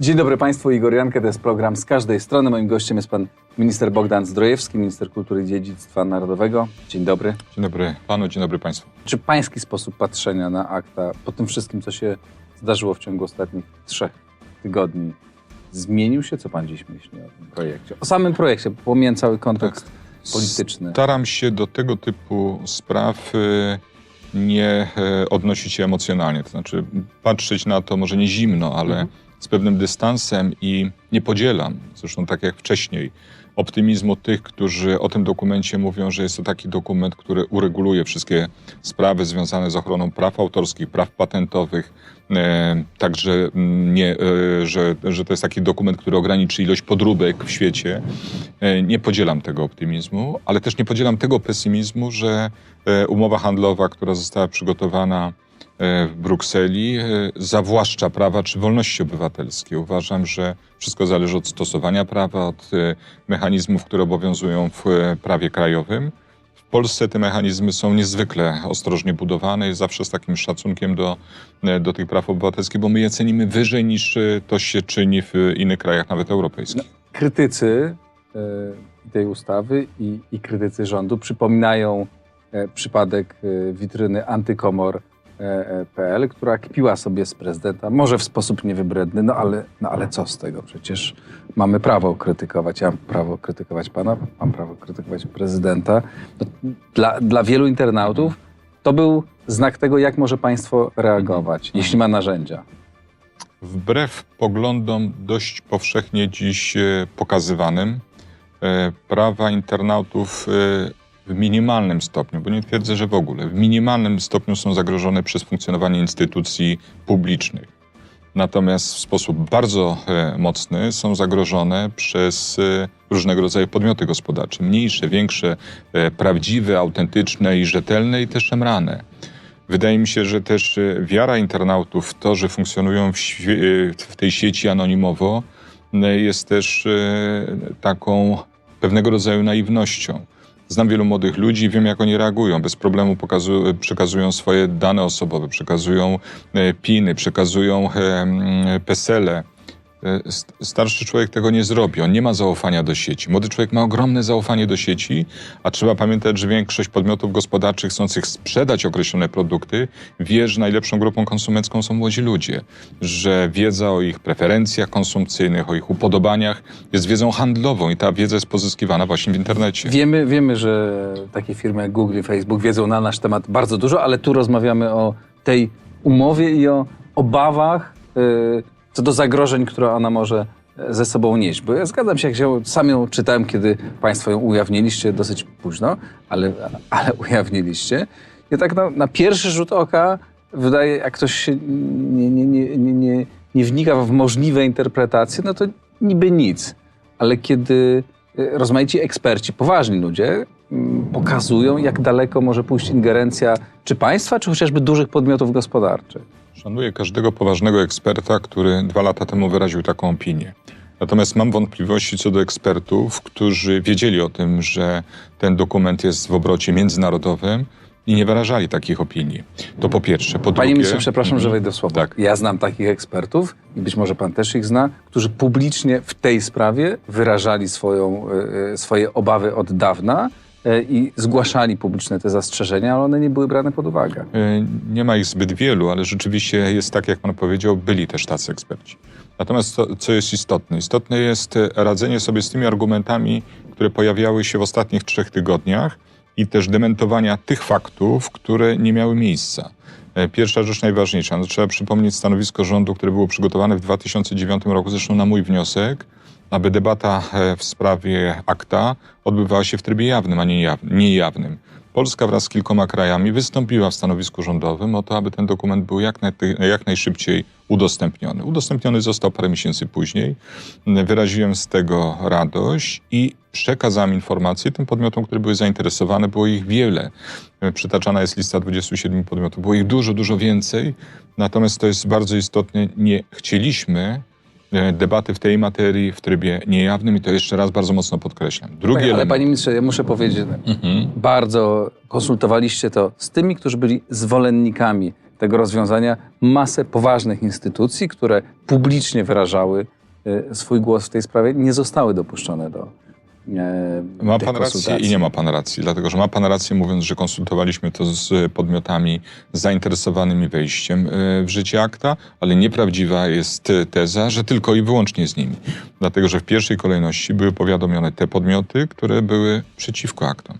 Dzień dobry Państwu, Igor Jankę, to jest program z każdej strony. Moim gościem jest pan minister Bogdan Zdrojewski, minister kultury i dziedzictwa narodowego. Dzień dobry. Dzień dobry panu, dzień dobry państwu. Czy pański sposób patrzenia na akta po tym wszystkim, co się zdarzyło w ciągu ostatnich trzech tygodni, zmienił się? Co pan dziś myśli o tym projekcie? O samym projekcie, pomijam cały kontekst polityczny. Staram się do tego typu spraw y, nie y, odnosić się emocjonalnie, to znaczy patrzeć na to może nie zimno, ale Mhm. Z pewnym dystansem i nie podzielam, zresztą tak jak wcześniej, optymizmu tych, którzy o tym dokumencie mówią, że jest to taki dokument, który ureguluje wszystkie sprawy związane z ochroną praw autorskich, praw patentowych, e, także nie, e, że, że to jest taki dokument, który ograniczy ilość podróbek w świecie. E, Nie podzielam tego optymizmu, ale też nie podzielam tego pesymizmu, że e, umowa handlowa, która została przygotowana w Brukseli, e, zawłaszcza prawa czy wolności obywatelskie. Uważam, że wszystko zależy od stosowania prawa, od e, mechanizmów, które obowiązują w e, prawie krajowym. W Polsce te mechanizmy są niezwykle ostrożnie budowane i zawsze z takim szacunkiem do, e, do tych praw obywatelskich, bo my je cenimy wyżej niż e, to się czyni w innych krajach, nawet europejskich. Krytycy e, tej ustawy i, i krytycy rządu przypominają e, przypadek e, witryny antykomor.pl, która kpiła sobie z prezydenta, może w sposób niewybredny, no ale, no ale co z tego? Przecież mamy prawo krytykować. Ja mam prawo krytykować pana, mam prawo krytykować prezydenta. No, dla, dla wielu internautów to był znak tego, jak może państwo reagować, jeśli ma narzędzia. Wbrew poglądom dość powszechnie dziś e, pokazywanym, e, prawa internautów e, w minimalnym stopniu, bo nie twierdzę, że w ogóle, w minimalnym stopniu są zagrożone przez funkcjonowanie instytucji publicznych. Natomiast w sposób bardzo e, mocny są zagrożone przez e, różnego rodzaju podmioty gospodarcze, mniejsze, większe, e, prawdziwe, autentyczne i rzetelne i też szemrane. Wydaje mi się, że też wiara internautów w to, że funkcjonują w, w tej sieci anonimowo, jest też taką pewnego rodzaju naiwnością. Znam wielu młodych ludzi i wiem, jak oni reagują. Bez problemu przekazują swoje dane osobowe, przekazują e, PIN-y, przekazują e, mm, PESEL-e. E, st- Starszy człowiek tego nie zrobi. On nie ma zaufania do sieci. Młody człowiek ma ogromne zaufanie do sieci, a trzeba pamiętać, że większość podmiotów gospodarczych chcących sprzedać określone produkty wie, że najlepszą grupą konsumencką są młodzi ludzie. Że wiedza o ich preferencjach konsumpcyjnych, o ich upodobaniach jest wiedzą handlową i ta wiedza jest pozyskiwana właśnie w internecie. Wiemy, wiemy, że takie firmy jak Google i Facebook wiedzą na nasz temat bardzo dużo, ale tu rozmawiamy o tej umowie i o obawach y, co do zagrożeń, które ona może e, ze sobą nieść. Bo ja zgadzam się, jak się, sam ją czytałem, kiedy Państwo ją ujawniliście dosyć późno, ale, ale ujawniliście. I tak na, na pierwszy rzut oka wydaje, jak ktoś się nie, nie, nie, nie, nie, nie wnika w możliwe interpretacje, no to niby nic. Ale kiedy y, rozmaici eksperci, poważni ludzie, pokazują, jak daleko może pójść ingerencja czy państwa, czy chociażby dużych podmiotów gospodarczych. Szanuję każdego poważnego eksperta, który dwa lata temu wyraził taką opinię. Natomiast mam wątpliwości co do ekspertów, którzy wiedzieli o tym, że ten dokument jest w obrocie międzynarodowym i nie wyrażali takich opinii. To po pierwsze. Po Panie drugie, ministrze, przepraszam, Mhm. że wejdę w słowo. Tak. Ja znam takich ekspertów i być może pan też ich zna, którzy publicznie w tej sprawie wyrażali swoją, y, y, swoje obawy od dawna i zgłaszali publiczne te zastrzeżenia, ale one nie były brane pod uwagę. Y, Nie ma ich zbyt wielu, ale rzeczywiście jest tak, jak pan powiedział, byli też tacy eksperci. Natomiast co, co jest istotne? Istotne jest e, radzenie sobie z tymi argumentami, które pojawiały się w ostatnich trzech tygodniach i też dementowania tych faktów, które nie miały miejsca. E, Pierwsza rzecz najważniejsza, no, trzeba przypomnieć stanowisko rządu, które było przygotowane w 2009 roku, zresztą na mój wniosek, aby debata e, w sprawie akta odbywała się w trybie jawnym, a nie jaw- niejawnym. Polska wraz z kilkoma krajami wystąpiła w stanowisku rządowym o to, aby ten dokument był jak, naj, jak najszybciej udostępniony. Udostępniony został parę miesięcy później. Wyraziłem z tego radość i przekazałem informacje tym podmiotom, które były zainteresowane. Było ich wiele. Przytaczana jest lista 27 podmiotów. Było ich dużo, dużo więcej. Natomiast to jest bardzo istotne. Nie chcieliśmy e, debaty w tej materii w trybie niejawnym i to jeszcze raz bardzo mocno podkreślam. Drugi ale element. panie ministrze, ja muszę powiedzieć, Mhm. bardzo konsultowaliście to z tymi, którzy byli zwolennikami tego rozwiązania masę poważnych instytucji, które publicznie wyrażały e, swój głos w tej sprawie, nie zostały dopuszczone do e, Ma tych pan rację i nie ma pan racji, dlatego że ma pan rację mówiąc, że konsultowaliśmy to z podmiotami zainteresowanymi wejściem e, w życie akta, ale nieprawdziwa jest e, teza, że tylko i wyłącznie z nimi. Dlatego, że w pierwszej kolejności były powiadomione te podmioty, które były przeciwko aktom,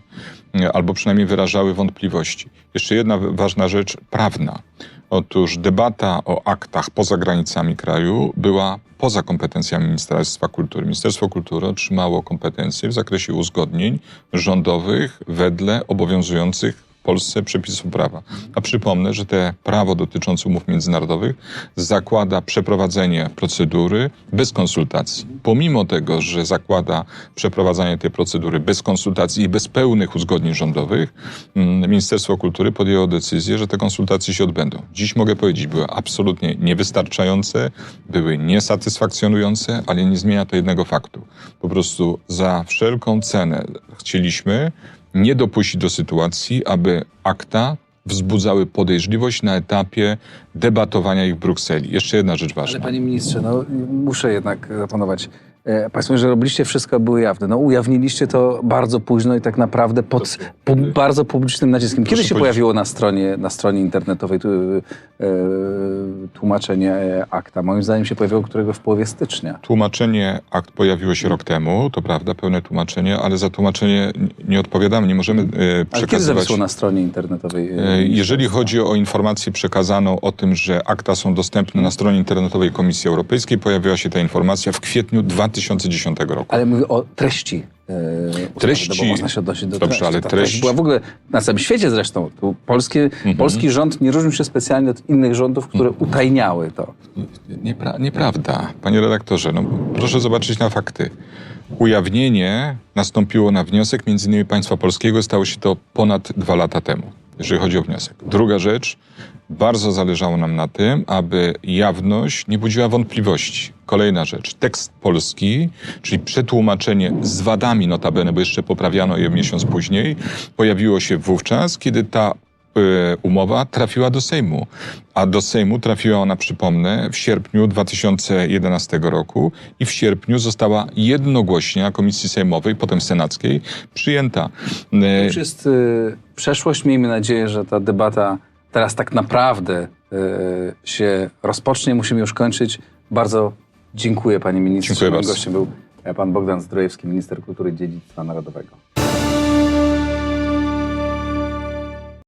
e, albo przynajmniej wyrażały wątpliwości. Jeszcze jedna ważna rzecz prawna. Otóż debata o aktach poza granicami kraju była poza kompetencjami Ministerstwa Kultury. Ministerstwo Kultury otrzymało kompetencje w zakresie uzgodnień rządowych wedle obowiązujących Polsce przepisów prawa. A przypomnę, że te prawo dotyczące umów międzynarodowych zakłada przeprowadzenie procedury bez konsultacji. Pomimo tego, że zakłada przeprowadzanie tej procedury bez konsultacji i bez pełnych uzgodnień rządowych, mm, Ministerstwo Kultury podjęło decyzję, że te konsultacje się odbędą. Dziś mogę powiedzieć, były absolutnie niewystarczające, były niesatysfakcjonujące, ale nie zmienia to jednego faktu. Po prostu za wszelką cenę chcieliśmy nie dopuścić do sytuacji, aby akta wzbudzały podejrzliwość na etapie debatowania ich w Brukseli. Jeszcze jedna rzecz ważna. Ale panie ministrze, no, muszę jednak zapanować. E, Państwo że robiliście wszystko, były jawne. No, ujawniliście to bardzo późno i tak naprawdę pod pu, bardzo publicznym naciskiem. Kiedy Proszę się powiedzieć- pojawiło na stronie, na stronie internetowej e, tłumaczenie akta? Moim zdaniem się pojawiło którego w połowie stycznia. Tłumaczenie akt pojawiło się rok temu, to prawda, pełne tłumaczenie, ale za tłumaczenie nie odpowiadamy, nie możemy e, Ale kiedy przekazywać. zawisło na stronie internetowej? e, Jeżeli chodzi o informację przekazaną o tym, że akta są dostępne na stronie internetowej Komisji Europejskiej, pojawiła się ta informacja w kwietniu 2010 roku. Ale mówię o treści. e, ustawy, Treści- No bo można się odnosić do Dobrze, treści. ale treść- była w ogóle na całym świecie zresztą. Polskie, Mhm. Polski rząd nie różnił się specjalnie od innych rządów, które utajniały to. Niepra- nieprawda, panie redaktorze. No, proszę zobaczyć na fakty. Ujawnienie nastąpiło na wniosek m.in. państwa polskiego. Stało się to ponad dwa lata temu, jeżeli chodzi o wniosek. Druga rzecz, bardzo zależało nam na tym, aby jawność nie budziła wątpliwości. Kolejna rzecz, tekst polski, czyli przetłumaczenie z wadami notabene, bo jeszcze poprawiano je miesiąc później, pojawiło się wówczas, kiedy ta umowa trafiła do Sejmu. A do Sejmu trafiła ona, przypomnę, w sierpniu 2011 roku i w sierpniu została jednogłośnie na Komisji Sejmowej, potem Senackiej, przyjęta. To Y, już jest y, przeszłość. Miejmy nadzieję, że ta debata teraz tak naprawdę y, się rozpocznie. Musimy już kończyć. Bardzo dziękuję panie ministrze. Dziękuję Moim bardzo. gościem był e, pan Bogdan Zdrojewski, minister kultury i dziedzictwa narodowego.